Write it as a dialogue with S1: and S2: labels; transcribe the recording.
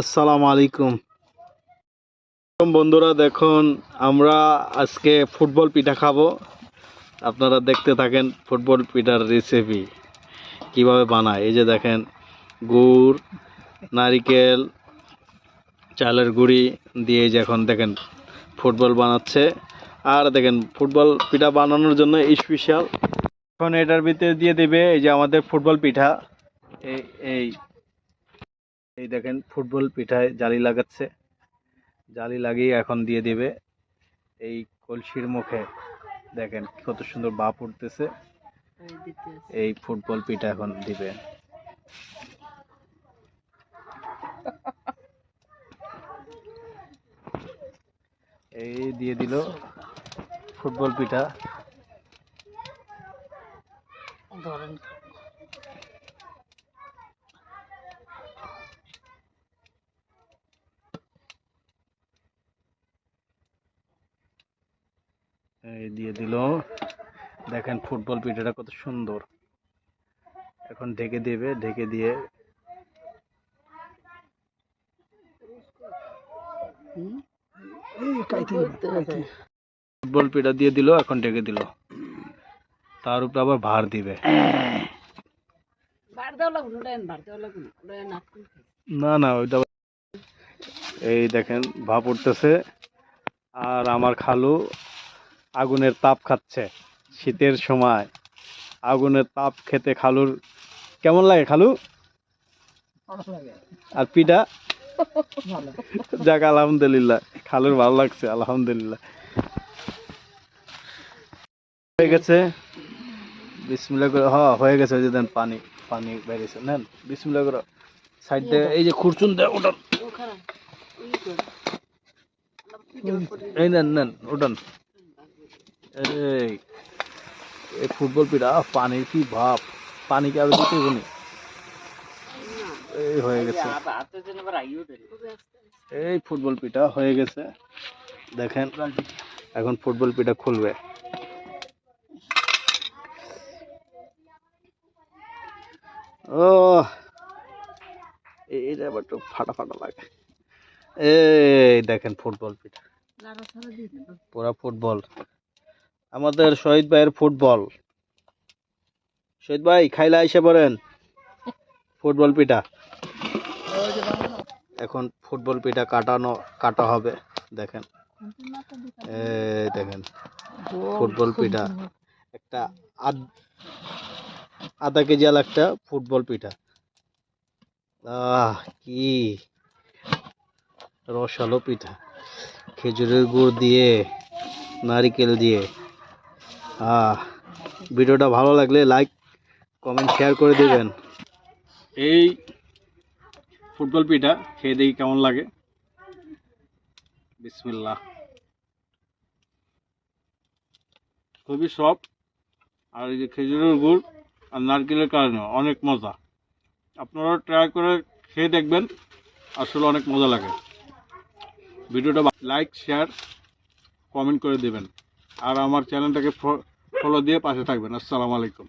S1: আসসালামু আলাইকুম। বন্ধুরা, দেখুন, আমরা আজকে ফুটবল পিঠা খাব। আপনারা দেখতে থাকেন ফুটবল পিঠার রেসিপি কীভাবে বানায়। এই যে দেখেন, গুড়, নারিকেল, চালের গুঁড়ি দিয়ে যে এখন দেখেন ফুটবল বানাচ্ছে। আর দেখেন, ফুটবল পিঠা বানানোর জন্য স্পেশাল এখন এটার ভিতরে দিয়ে দেবে এই যে আমাদের ফুটবল পিঠা। এই এই দেখেন, ফুটবল পিঠায় জালি লাগাচ্ছে। জালি লাগিয়ে এখন দিয়ে দিবে এই কলসির মুখে। দেখেন কত সুন্দর বাপ উঠতেছে। এই ফুটবল পিঠা এখন দিবে। এই দিয়ে দিল ফুটবল পিঠা।
S2: ধরেন।
S1: এই দিয়ে দিল। দেখেন ফুটবল পিঠাটা কত সুন্দর। এখন ঢেকে দেবে ঢেকে দিয়ে ফুটবল পিঠা দিয়ে দিল এখন ঢেকে দিল। তার উপরে আবার ভার দিবে। না না ওইটা এই দেখেন ভাপ উঠতেছে। আর আমার খালু আগুনের তাপ খাচ্ছে। শীতের সময় আগুনের তাপ খেতে খালুর কেমন লাগে খালু? আর পিঠা? যাক আলহামদুলিল্লাহ। খালুর ভালো লাগছে আলহামদুলিল্লাহ। হয়ে গেছে। বিসমিল্লাহ করে হ হয়ে গেছে ওই যে দেন পানি পানি বেরিয়েছে নেন। বিসমিল্লাহ করে সাইড দিয়ে এই যে খুরচুন দেয় ওটান এই নেন নেন ওটান এই এই ফুটবল পিঠা পানির কি ভাব? পানি কি আরও দিতে এই হয়ে গেছে। এই ফুটবল পিঠা হয়ে গেছে। দেখেন এখন ফুটবল পিঠা খুলবে। ও এই- এইটা আবার একটু ফাটা ফাটা লাগে। এই দেখেন ফুটবল পিঠা পুরা ফুটবল। আমাদের শহীদ ভাইয়ের ফুটবল। শহীদ ভাই, খাইলে আইসে পড়েন। ফুটবল পিঠা। এখন ফুটবল পিঠা কাটানো, কাটা হবে, দেখেন। দেখেন, ফুটবল পিঠা। একটা আধ কেজি আল একটা ফুটবল পিঠা। আহ, কি রসালো পিঠা। খেজুরের গুড় দিয়ে, নারিকেল দিয়ে। ভিডিওটা ভালো লাগলে লাইক কমেন্ট শেয়ার করে দেবেন। এই ফুটবল পিঠা খেয়ে দেখি কেমন লাগে। বিসমিল্লাহ। খুবই সফট আর এই যে খেজুরের গুড় আর নারকেলের কারণে অনেক মজা। আপনারা ট্রাই করে খেয়ে দেখবেন। আসলে অনেক মজা লাগে। ভিডিওটা লাইক শেয়ার কমেন্ট করে দেবেন। আর আমার চ্যানেলটাকে ফলো দিয়ে পাশে থাকবেন। আসসালামু আলাইকুম।